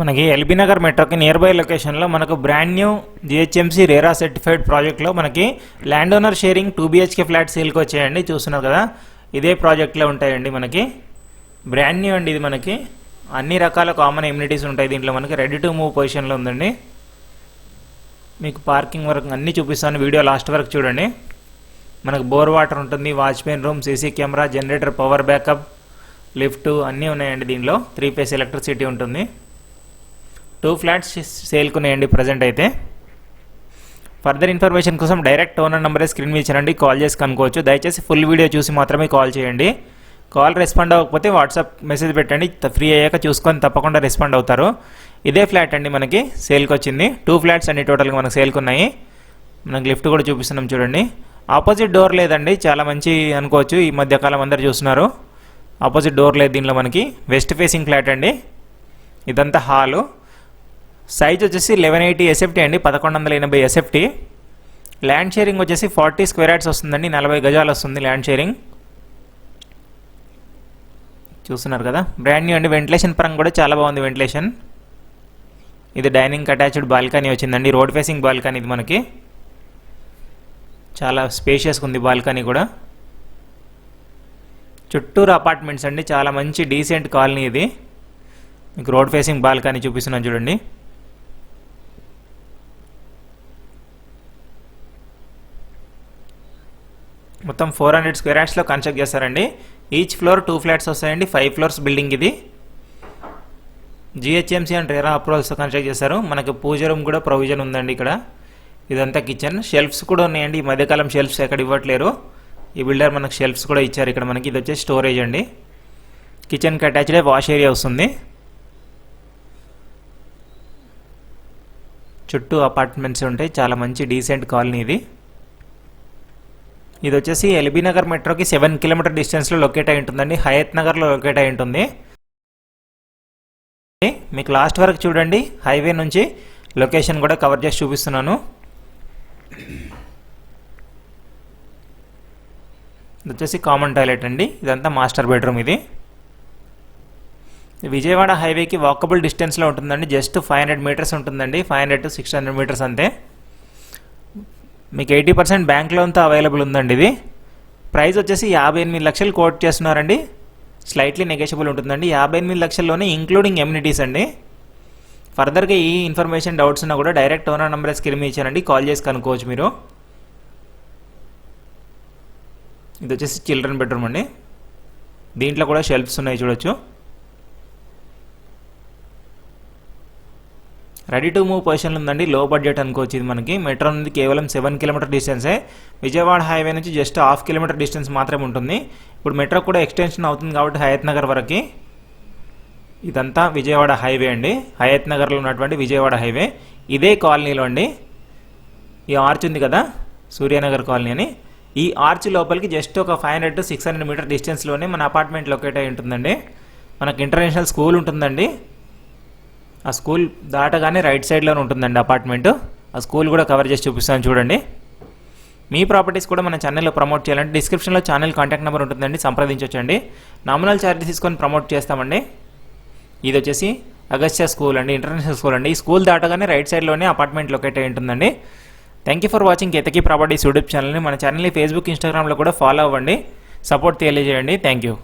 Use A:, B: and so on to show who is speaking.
A: మనకి ఎల్బీ నగర్ మెట్రోకి near by లొకేషన్లో మనకు brand new GHMC RERA certified ప్రాజెక్ట్లో మనకి land owner sharing two BHK flat సేల్కి వచ్చాయండి. చూస్తున్నారు కదా? ఇదే ప్రాజెక్ట్లో ఉంటాయండి మనకి. బ్రాండ్ న్యూ అండి ఇది మనకి. అన్ని రకాల కామన్ ఎమ్యూనిటీస్ ఉంటాయి దీంట్లో మనకి. రెడీ టు మూవ్ పొజిషన్లో ఉందండి. మీకు పార్కింగ్ వరకు అన్నీ చూపిస్తాను. వీడియో లాస్ట్ వరకు చూడండి. మనకు బోర్ వాటర్ ఉంటుంది watchman room CC camera generator power backup lift అన్నీ ఉన్నాయండి దీనిలో త్రీ ఫేస్ ఎలక్ట్రిసిటీ ఉంటుంది. టూ ఫ్లాట్స్ సేల్కి ఉన్నాయండి ప్రజెంట్ అయితే. ఫర్దర్ ఇన్ఫర్మేషన్ కోసం డైరెక్ట్ ఓనర్ నెంబరే స్క్రీన్ మీద ఇచ్చారండి కాల్ చేసి కనుక్కోవచ్చు. దయచేసి ఫుల్ వీడియో చూసి మాత్రమే కాల్ చేయండి. కాల్ రెస్పాండ్ అవ్వకపోతే వాట్సాప్ మెసేజ్ పెట్టండి ఫ్రీ అయ్యాక చూసుకొని తప్పకుండా రెస్పాండ్ అవుతారు. ఇదే ఫ్లాట్ అండి మనకి సేల్కి వచ్చింది టూ ఫ్లాట్స్ అండి టోటల్గా మనకు సేల్కి ఉన్నాయి మనకి లిఫ్ట్ కూడా చూపిస్తున్నాం చూడండి. ఆపోజిట్ డోర్ లేదండి చాలా మంచి అనుకోవచ్చు ఈ మధ్యకాలం అందరు చూస్తున్నారు. ఆపోజిట్ డోర్ లేదు దీనిలో మనకి. వెస్ట్ ఫేసింగ్ ఫ్లాట్ అండి. ఇదంతా హాలు సైజ్ వచ్చేసి లెవెన్ ఎయిటీ ఎస్ఎఫ్టీ అండి పదకొండు వందల ఎనభై ఎస్ఎఫ్టీ ల్యాండ్ షేరింగ్ వచ్చేసి ఫార్టీ స్క్వేర్ యార్డ్స్ వస్తుందండి నలభై గజాలు వస్తుంది ల్యాండ్ షేరింగ్ చూస్తున్నారు కదా? బ్రాండ్ న్యూ అండి వెంటిలేషన్ పరంగా కూడా చాలా బాగుంది వెంటిలేషన్ ఇది డైనింగ్ అటాచ్డ్ బాల్కనీ వచ్చిందండి రోడ్ ఫేసింగ్ బాల్కనీ ఇది మనకి. చాలా స్పేషియస్గా ఉంది బాల్కనీ కూడా. చుట్టూరు అపార్ట్మెంట్స్ అండి చాలా మంచి డీసెంట్ కాలనీ ఇది. మీకు రోడ్ ఫేసింగ్ బాల్కనీ చూపిస్తున్నాను చూడండి. మొత్తం ఫోర్ హండ్రెడ్ స్క్వేర్ యార్డ్స్లో కన్స్ట్రక్ట్ చేస్తారండి. ఈచ్ ఫ్లోర్ టూ ఫ్లాట్స్ వస్తాయండి. ఫైవ్ ఫ్లోర్స్ బిల్డింగ్ ఇది. జిహెచ్ఎంసీ అండ్ రేరా అప్రూవల్స్తో కన్స్ట్రక్ట్ చేస్తారు. మనకి పూజ రూమ్ కూడా ప్రొవిజన్ ఉందండి ఇక్కడ. ఇదంతా కిచెన్ షెల్ఫ్స్ కూడా ఉన్నాయండి. ఈ మధ్యకాలం షెల్ఫ్స్ ఎక్కడ ఇవ్వట్లేరు. ఈ బిల్డర్ మనకు షెల్ఫ్స్ కూడా ఇచ్చారు. ఇక్కడ మనకి ఇది వచ్చేసి స్టోరేజ్ అండి. కిచెన్కి అటాచ్డే వాష్ ఏరియా వస్తుంది. చుట్టూ అపార్ట్మెంట్స్ ఉంటాయి. చాలా మంచి డీసెంట్ కాలనీ ఇది. ఇది వచ్చేసి ఎల్బీ నగర్ మెట్రోకి సెవెన్ కిలోమీటర్ డిస్టెన్స్లో లొకేట్ అయి ఉంటుందండి. హయత్ నగర్లో లొకేట్ అయి ఉంటుంది. మీకు లాస్ట్ వరకు చూడండి. హైవే నుంచి లొకేషన్ కూడా కవర్ చేసి చూపిస్తున్నాను. ఇది వచ్చేసి కామన్ టాయిలెట్ అండి. ఇదంతా మాస్టర్ బెడ్రూమ్ ఇది. విజయవాడ హైవేకి వాకబుల్ డిస్టెన్స్లో ఉంటుందండి. జస్ట్ ఫైవ్ హండ్రెడ్ మీటర్స్ ఉంటుందండి. Five hundred to six hundred metres అంతే. మీకు ఎయిటీ పర్సెంట్ బ్యాంక్ లోన్తో అవైలబుల్ ఉందండి ఇది. ప్రైస్ వచ్చేసి యాభై ఎనిమిది లక్షలు కోట్ చేస్తున్నారండి. స్లైట్లీ నెగెషియబుల్ ఉంటుందండి. యాభై ఎనిమిది లక్షల్లోనే ఇంక్లూడింగ్ ఎమ్యూనిటీస్ అండి. ఫర్దర్గా ఈ ఇన్ఫర్మేషన్ డౌట్స్ ఉన్నా కూడా డైరెక్ట్ ఓనర్ నెంబర్ స్క్రీన్ మీద ఇచ్చానండి. కాల్ చేసి కనుక్కోవచ్చు మీరు. ఇది వచ్చేసి చిల్డ్రన్ బెడ్రూమ్ అండి. దీంట్లో కూడా షెల్ఫ్స్ ఉన్నాయి చూడొచ్చు. రెడీ టు మూవ్ పొజిషన్లో ఉందండి. లో బడ్జెట్ అనుకోవచ్చు ఇది మనకి. మెట్రో నుండి కేవలం సెవెన్ కిలోమీటర్ డిస్టెన్సే. విజయవాడ హైవే నుంచి జస్ట్ హాఫ్ కిలోమీటర్ డిస్టెన్స్ మాత్రమే ఉంటుంది. ఇప్పుడు మెట్రో కూడా ఎక్స్టెన్షన్ అవుతుంది కాబట్టి హయత్ నగర్ వరకు. ఇదంతా విజయవాడ హైవే అండి. హయత్ నగర్లో ఉన్నటువంటి విజయవాడ హైవే. ఇదే కాలనీలో అండి. ఈ ఆర్చ్ ఉంది కదా సూర్యనగర్ కాలనీ అని. ఈ ఆర్చ్ లోపలికి జస్ట్ ఒక five hundred to six hundred metre డిస్టెన్స్లోనే మన అపార్ట్మెంట్ లొకేట్ అయి ఉంటుందండి. మనకు ఇంటర్నేషనల్ స్కూల్ ఉంటుందండి. ఆ స్కూల్ దాటగానే రైట్ సైడ్లోనే ఉంటుందండి అపార్ట్మెంట్. ఆ స్కూల్ కూడా కవర్ చేసి చూపిస్తాను చూడండి. మీ ప్రాపర్టీస్ కూడా మన ఛానల్లో ప్రమోట్ చేయాలంటే డిస్క్రిప్షన్లో ఛానల్ కాంటాక్ట్ నెంబర్ ఉంటుందండి సంప్రదించవచ్చండి నామినల్ ఛార్జెస్ తీసుకొని ప్రమోట్ చేస్తామండి. ఇది వచ్చేసి అగస్త్య స్కూల్ అండి ఇంటర్నేషనల్ స్కూల్ అండి. ఈ స్కూల్ దాటగానే రైట్ సైడ్లోనే అపార్ట్మెంట్ లొకేట్ అయి ఉంటుందండి. Thank you for watching Ketaki properties YouTube ఛానల్ని మన ఛానల్ని ఫేస్బుక్ ఇన్స్టాగ్రామ్లో కూడా ఫాలో అవ్వండి. సపోర్ట్ తెలియజేయండి. Thank you